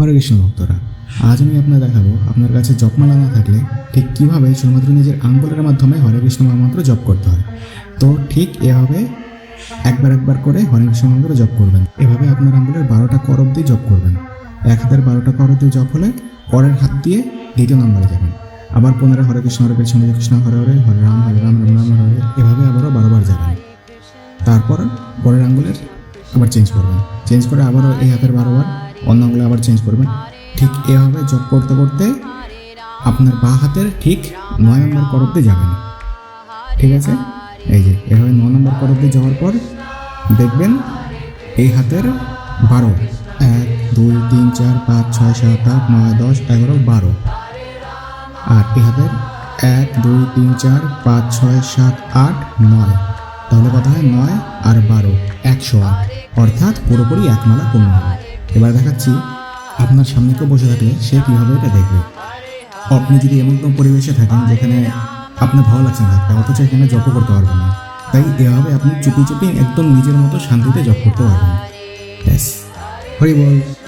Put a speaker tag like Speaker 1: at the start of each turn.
Speaker 1: হরে কৃষ্ণ ভক্তরা আজ আমি আপনার দেখাবো আপনার কাছে জপমালা না থাকলে ঠিক কীভাবে শুধুমাত্র নিজের আঙ্গুলের মাধ্যমে হরে কৃষ্ণ মহামন্ত্র জপ করতে হয় তো ঠিক এভাবে একবার একবার করে হরে কৃষ্ণ মহামন্ত্র জপ করবেন এভাবে আপনার আঙ্গুলের বারোটা কর অব্দি জপ করবেন এক হাতের বারোটা কর অব্দি জপ হলে করের হাত দিয়ে দ্বিতীয় নম্বরে যাবেন আবার পনেরো হরে কৃষ্ণ হরে কৃষ্ণ হরে কৃষ্ণ হরে হরে হরে রাম হরে রাম রাম রাম হরে এভাবে আবারও বারোবার যাবেন তারপর পরের আঙ্গুলের আবার চেঞ্জ করবেন চেঞ্জ করে আবারও এই হাতের বারোবার অন্যগুলো আবার চেঞ্জ করবেন ঠিক এভাবে জপ করতে করতে আপনার বা হাতের ঠিক নয় নম্বর করতে যাবেন ঠিক আছে এই যে এভাবে নয় নম্বর করতে যাওয়ার পর দেখবেন এই হাতের বারো এক দুই তিন চার পাঁচ ছয় সাত আট নয় দশ এগারো বারো আর এই হাতের এক দুই তিন চার পাঁচ ছয় সাত আট নয় তাহলে কথা হয় নয় আর বারো একশো আট অর্থাৎ পুরোপুরি এক মালা পূর্ণ হবে এবার দেখাচ্ছি আপনার সামনে কেউ বসে থাকলে সে কীভাবে এটা দেখবে আপনি যদি এমন কোনো পরিবেশে থাকেন যেখানে আপনার ভালো লাগছে না তা অথচ এখানে জপ করতে পারবেন না তাই এভাবে আপনি চুপি চুপি একদম নিজের মতো শান্তিতে জপ করতে পারবেন ব্যাস হরি বল